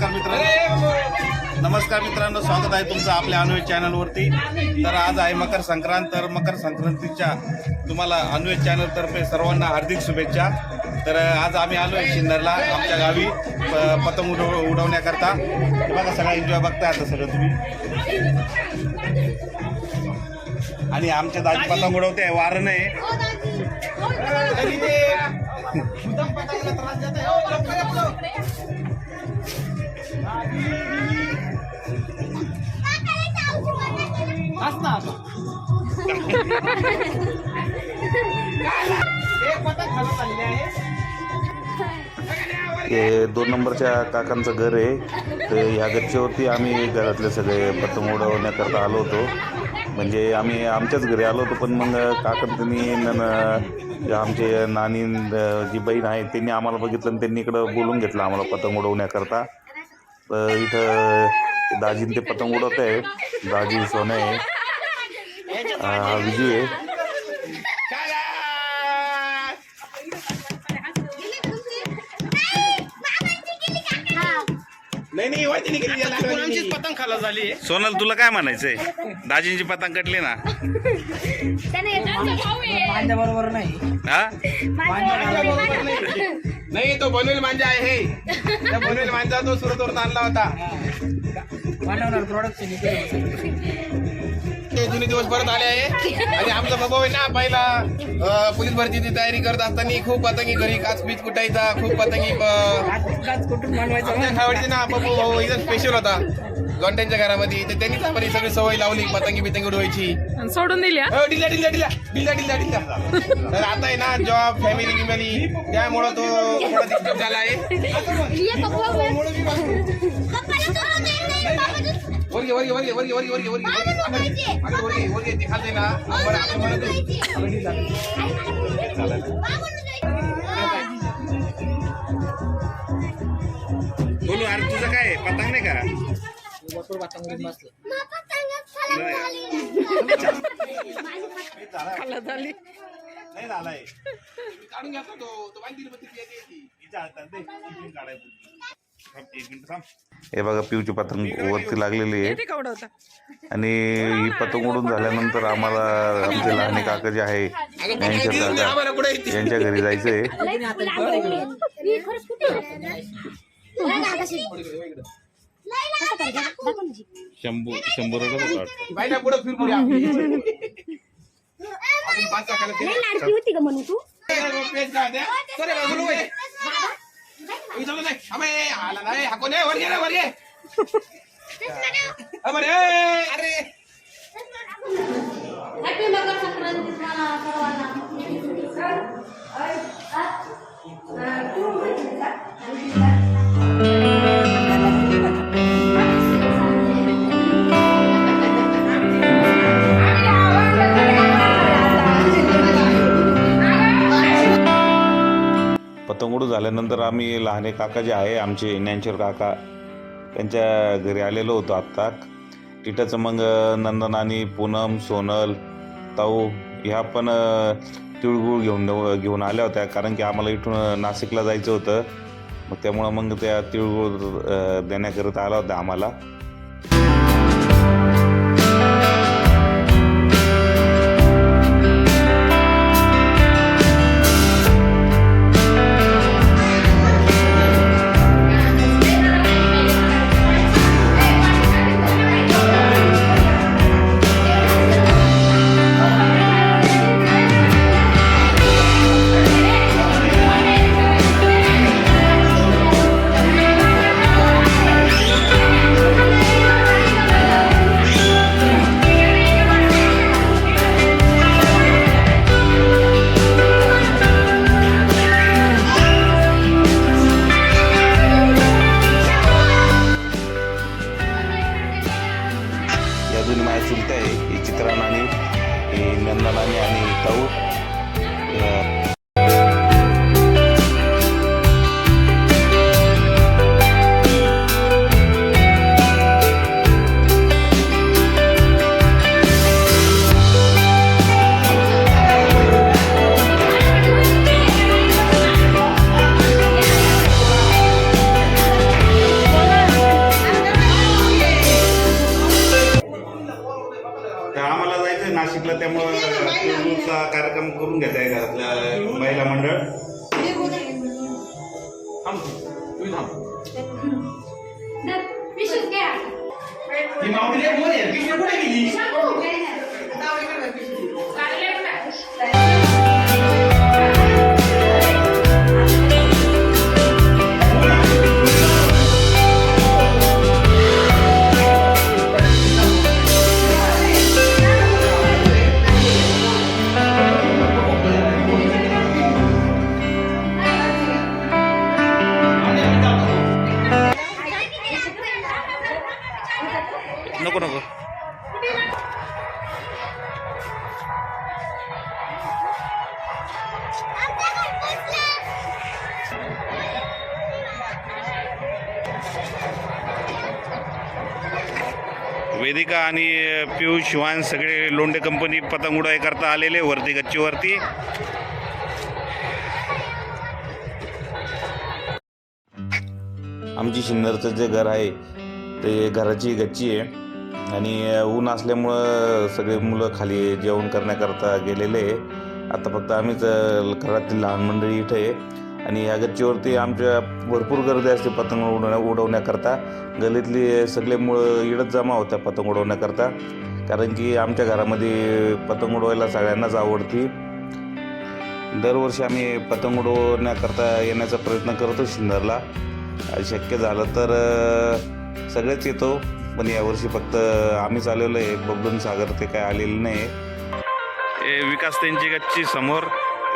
नमस्कार मित्रांनो. नमस्कार मित्रांनो स्वागत आहे तुमचं आपल्या अन्वेष चॅनलवरती तर आज आहे मकर संक्रांत तर मकर संक्रांतीच्या तुम्हाला अन्वेष चॅनलतर्फे सर्वांना हार्दिक शुभेच्छा. तर आज आम्ही आलो आहे शिन्नरला आमच्या गावी प- पतंग उडव उडवण्याकरता. हे बघा सगळा एन्जॉय बघताय आता सगळं तुम्ही. आणि आमच्या दाजी पतंग उडवते वारं नाही. ते दोन नंबरच्या काकांचं घर आहे तर ह्या गच्चीवरती आम्ही घरातले सगळे पतंग उडवण्याकरता आलो होतो. म्हणजे आम्ही आमच्याच घरी आलो होतो पण मग काकांनी त्यांनी आमचे नानी जी बहीण आहे त्यांनी आम्हाला बघितलं आणि त्यांनी इकडं बोलून घेतलं आम्हाला पतंग उडवण्याकरता तर इथं दाजीन ते पतंग उडवत आहे. दाजी सोनं आहे. विजू आहे. नाही पतंग खाला झाली. सोनल तुला काय म्हणायचंय? दाजींची पतंग कटली ना. माझ्या बरोबर नाही. हा? नाही. तो बनवेल मांजा आहे. त्या बनवेल मांजा तो सुरतवरून आणला होता. बनवणार प्रोडक्शन ते जुने दिवस परत आले आहे. आणि आमचा बाबा आहे ना पहिला पोलीस भरतीची तयारी करत असताना खूप पतंगी घरी काच पीच कुटायचा खूप पतंगी खावडीचे ना बबू भाऊ एकदम स्पेशल होता. जोंट्यांच्या घरामध्ये तर त्यांनीच आम्हाला ही सगळी सवय लावली पतंगी बितंगी उडवायची. आणि सोडून दिल्या? हो, डिल्ला डिल्ला डिल्ला डिल्ला डिल्ला डिल्ला तर आता आहे ना जॉब फॅमिली गिमॅली त्यामुळं तो थोडा डिस्टर्ब झाला आहे. वर्गे वर्गे वर्गे वर्गे वर्गे वर्गे वर्गे वर्गे वर्गे वर्गे ते खाते ना बोलू अरे तुझं काय? पतंग नाही का नाही झालाय काढून घ्या तो तो बांधील मग ती येते ती. हिच्या हातात दे. इथून काढायचं. हे बघा पिऊची पतंग वरती लागलेली आहे आणि ही पतंग उडून झाल्यानंतर आम्हाला आमचे लहाने काका जे आहे यांच्या घरी जायचं आहे शंभर होती का म्हणून तू इधर देख अबे आला ना हाको ने वर गया वर गया अबे अरे हैप्पी मकर संक्रांति तुम्हाला सर्वांना आई आ तू म्हणजे का झाल्यानंतर आम्ही लहाने काका जे आहे आमचे ज्ञानशोर काका त्यांच्या घरी आलेलो होतो आत्ता. तिथंच मग नंदनानी पूनम सोनल ताऊ ह्या पण तिळगुळ घेऊन घेऊन आल्या होत्या. कारण की आम्हाला इथून नाशिकला जायचं होतं. मग त्यामुळं मग त्या तिळगुळ देण्याकरिता आला होता आम्हाला. बाजूने माझ्या चुलत आहे. चित्रानानी नंदनानी आणि ताऊ. তুমি থামো বিশু কে আছে এই মাউন্টেনে ঘুরে বিশু ঘুরে গেলি नको. वेदिका आणि पियुष शिवान सगळे लोंढे कंपनी पतंग उडाई करता आलेले वरती गच्चीवरती आमची शिन्नरचं जे घर आहे ते घराची गच्ची आहे. आणि ऊन असल्यामुळं सगळे मुलं खाली जेवण करण्याकरता गेलेले आहे. आता फक्त आम्हीच घरातील लहान मंडळी इथे आणि या गच्चीवरती आमच्या भरपूर गर्दी असते पतंग उडवण्या उडवण्याकरता. गलीतली सगळे मुळं इडत जमा होत्या पतंग उडवण्याकरता. कारण की आमच्या घरामध्ये पतंग उडवायला सगळ्यांनाच आवडती. दरवर्षी आम्ही पतंग उडवण्याकरता येण्याचा प्रयत्न करतो शिंदरला. शक्य झालं तर सगळेच येतो. पण यावर्षी फक्त आम्हीच आलेलो आहे. बबलून सागर ते काय आलेलं नाही हे विकास त्यांची गच्ची समोर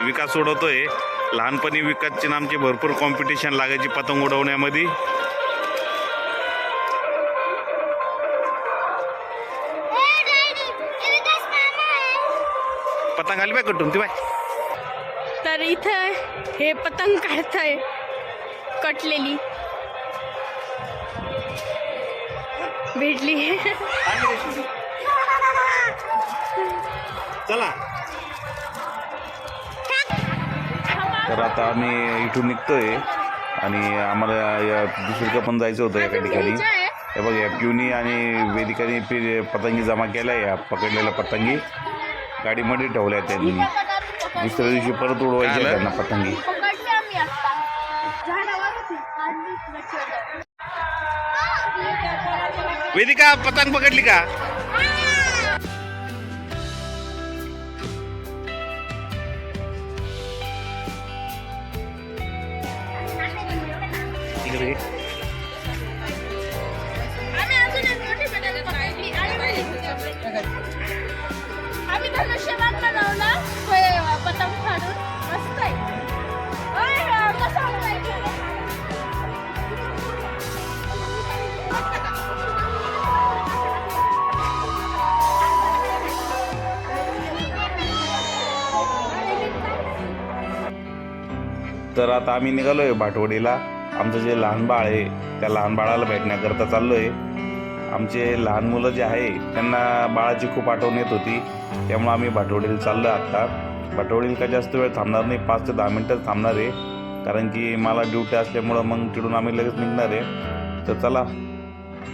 विकास उडवतोय. लहानपणी विकासची नामची भरपूर कॉम्पिटिशन लागायची पतंग उडवण्यामध्ये. पतंग आली बाय कटून ती बाय तर इथं हे पतंग काढताय. कटलेली. भेटली. चला. तर आता आम्ही इथून निघतोय आणि आम्हाला या दुसरीकडे पण जायचं होतं एका ठिकाणी. हे बघ या पिवनी आणि वेदिकाने पतंगी जमा केल्या या पकडलेल्या पतंगी. गाडीमध्ये ठेवल्या त्यांनी. दुसऱ्या दिवशी परत उडवायच्या झालं? त्यांना पतंगी. वेदिका पतंग पकडली का इकडे तर आता आम्ही निघालो आहे भाटवडीला आमचं जे लहान बाळ आहे त्या लहान बाळाला भेटण्याकरता चाललो आहे आमचे लहान मुलं जे आहे त्यांना बाळाची खूप आठवण येत होती. त्यामुळं आम्ही भाटवडीला चाललो आहे आत्ता भाटवडीला काय जास्त वेळ थांबणार नाही पाच ते दहा मिनटं थांबणार आहे. कारण की मला ड्युटी असल्यामुळं मग तिकडून आम्ही लगेच निघणार आहे. तर चला.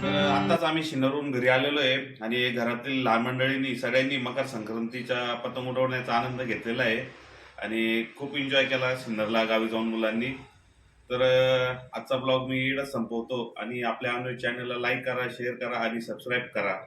तर आत्ताच आम्ही शिन्नरहून घरी आलेलो आहे आणि घरातील लहान मंडळींनी सगळ्यांनी मकर संक्रांतीच्या पतंग उडवण्याचा आनंद घेतलेला आहे. आणि खूप एन्जॉय केला सिन्नरला गावी जाऊन मुलांनी. तर आजचा ब्लॉग मी इकडंच संपवतो. आणि आपल्या अन्य चॅनलला लाईक करा शेअर करा आणि सबस्क्राईब करा.